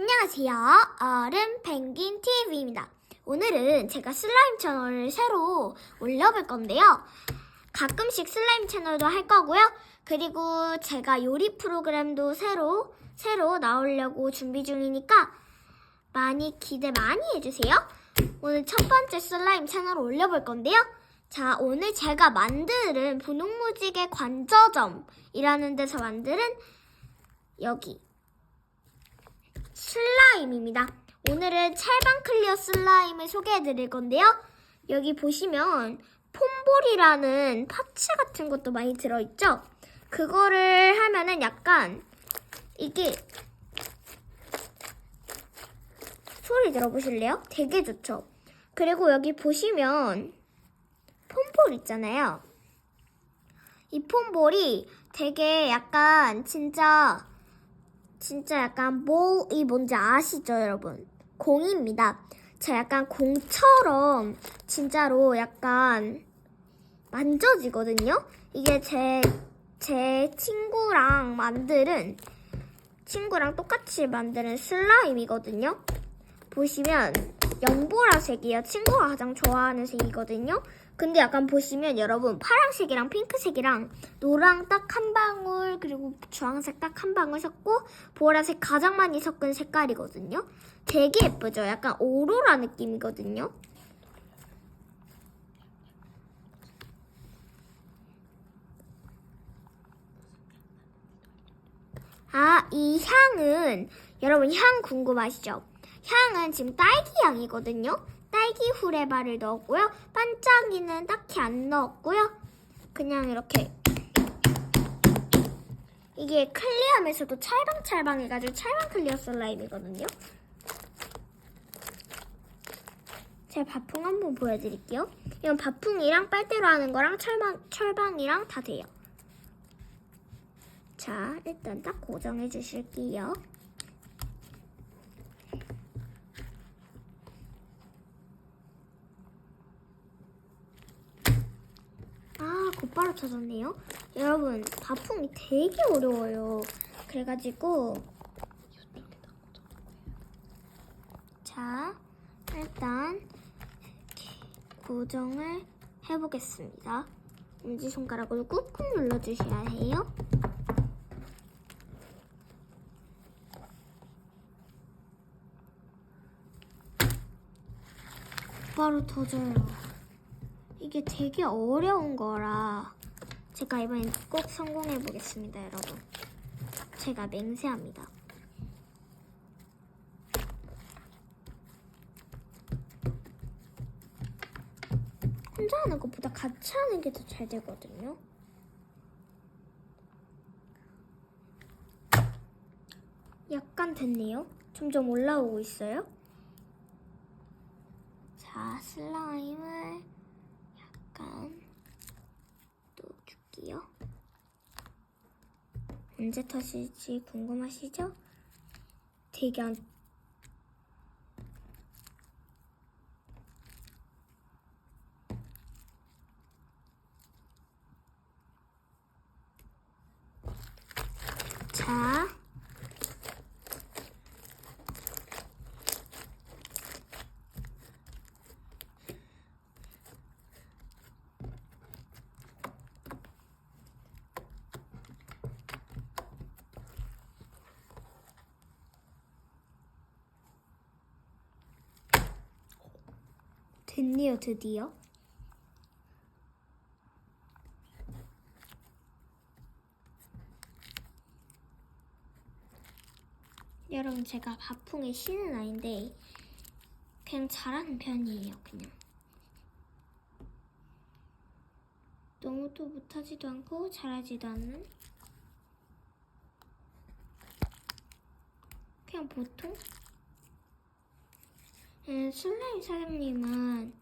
안녕하세요. 어른 펭귄 TV입니다. 오늘은 제가 슬라임 채널을 새로 올려볼 건데요. 가끔씩 슬라임 채널도 할 거고요. 그리고 제가 요리 프로그램도 새로, 새로 나오려고 준비 중이니까 많이 기대 많이 해주세요. 오늘 첫 번째 슬라임 채널을 올려볼 건데요. 자, 오늘 제가 만드는 분홍무지개 관저점이라는 데서 만드는 여기 슬라임입니다. 오늘은 찰방 클리어 슬라임을 소개해 드릴 건데요. 여기 보시면 폼볼이라는 파츠 같은 것도 많이 들어있죠? 그거를 하면은 약간 이게 소리 들어보실래요? 되게 좋죠? 그리고 여기 보시면 폼볼 있잖아요. 이 폼볼이 되게 약간 진짜 진짜 약간 뭐이 뭔지 아시죠, 여러분? 공입니다. 저 약간 공처럼 진짜로 약간 만져지거든요. 이게 제 제 친구랑 만드는 친구랑 똑같이 만드는 슬라임이거든요. 보시면 연보라색이에요. 친구가 가장 좋아하는 색이거든요. 근데 약간 보시면 여러분 파란색이랑 핑크색이랑 노랑 딱 한 방울 그리고 주황색 딱 한 방울 섞고 보라색 가장 많이 섞은 색깔이거든요. 되게 예쁘죠? 약간 오로라 느낌이거든요. 아, 이 향은 여러분 향 궁금하시죠? 향은 지금 딸기 향이거든요. 딸기 후레바를 넣었고요. 반짝이는 딱히 안 넣었고요. 그냥 이렇게 이게 클리어하면서도 찰방찰방 해가지고 찰방 클리어 슬라임이거든요. 제가 바풍 한번 보여드릴게요. 이건 바풍이랑 빨대로 하는 거랑 철방, 철방이랑 다 돼요. 자, 일단 딱 고정해 주실게요. 찾았네요. 여러분, 바풍이 되게 어려워요. 그래가지고, 자, 일단, 고정을 해보겠습니다. 엄지손가락으로 꾹꾹 눌러주셔야 해요. 바로 터져요. 이게 되게 어려운 거라 제가 이번엔 꼭 성공해 보겠습니다, 여러분. 제가 맹세합니다. 혼자 하는 것보다 같이 하는 게 더 잘 되거든요. 약간 됐네요. 점점 올라오고 있어요. 자, 슬라임을 약간 넣어줄게요. 언제 터질지 궁금하시죠? 되게 안... 자, 됐네요, 드디어. 여러분, 제가 바풍의 신은 아닌데, 그냥 잘하는 편이에요, 그냥. 너무 또 못하지도 않고, 잘하지도 않는? 그냥 보통? 음, 슬라임 사장님은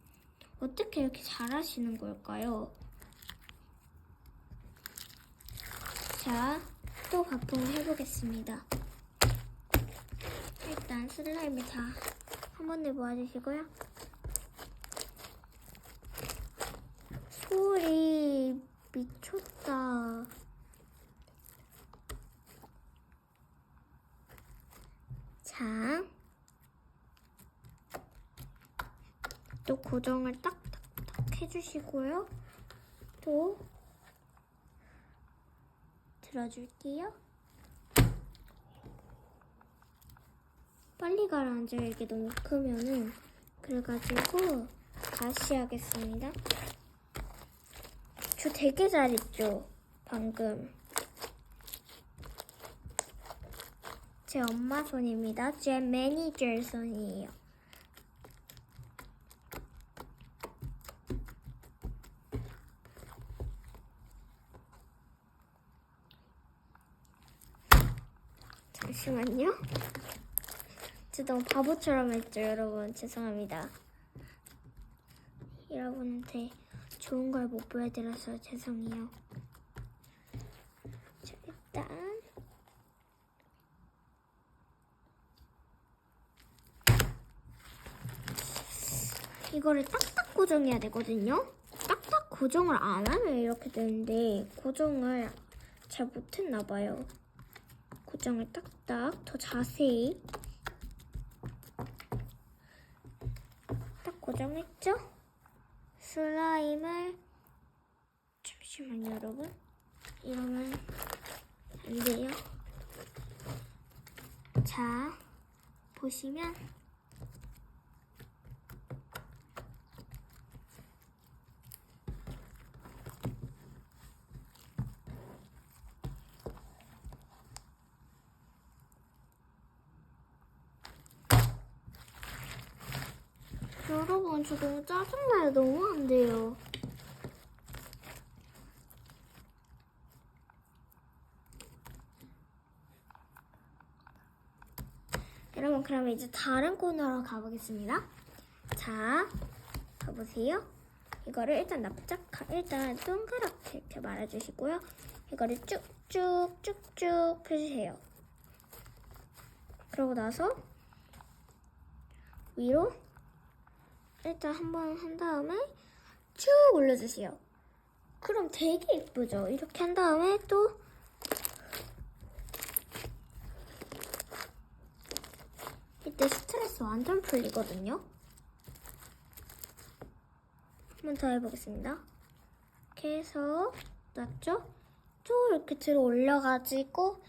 어떻게 이렇게 잘하시는 걸까요? 자, 또 바풍을 해보겠습니다. 일단 슬라임을 다 한 번에 모아주시고요. 소리 미쳤다. 자, 자, 또 고정을 딱딱딱 해주시고요. 또 들어줄게요. 빨리 가라앉아요. 이게 너무 크면은. 그래가지고 다시 하겠습니다. 저 되게 잘했죠? 방금. 제 엄마 손입니다. 제 매니저 손이에요. 잠시만요. 진짜 너무 바보처럼 했죠, 여러분. 죄송합니다. 여러분한테 좋은 걸 못 보여드려서 죄송해요. 자, 일단 이거를 딱딱 고정해야 되거든요. 딱딱 고정을 안 하면 이렇게 되는데 고정을 잘 못했나 봐요. 고정을 딱딱 더 자세히. 딱 고정했죠? 슬라임을 잠시만요 여러분. 이러면 안 돼요. 자 보시면 여러분 저 너무 짜증나요. 너무 안 돼요. 여러분 그러면 이제 다른 코너로 가보겠습니다. 자 가보세요. 이거를 일단 납작 일단 동그랗게 이렇게 말아주시고요. 이거를 쭉쭉 쭉쭉 펴주세요. 그러고 나서 위로 일단 한번 한 다음에 쭉 올려주세요. 그럼 되게 예쁘죠? 이렇게 한 다음에 또 이때 스트레스 완전 풀리거든요. 한번 더 해보겠습니다. 해서 놨죠? 또 이렇게 들어 올려가지고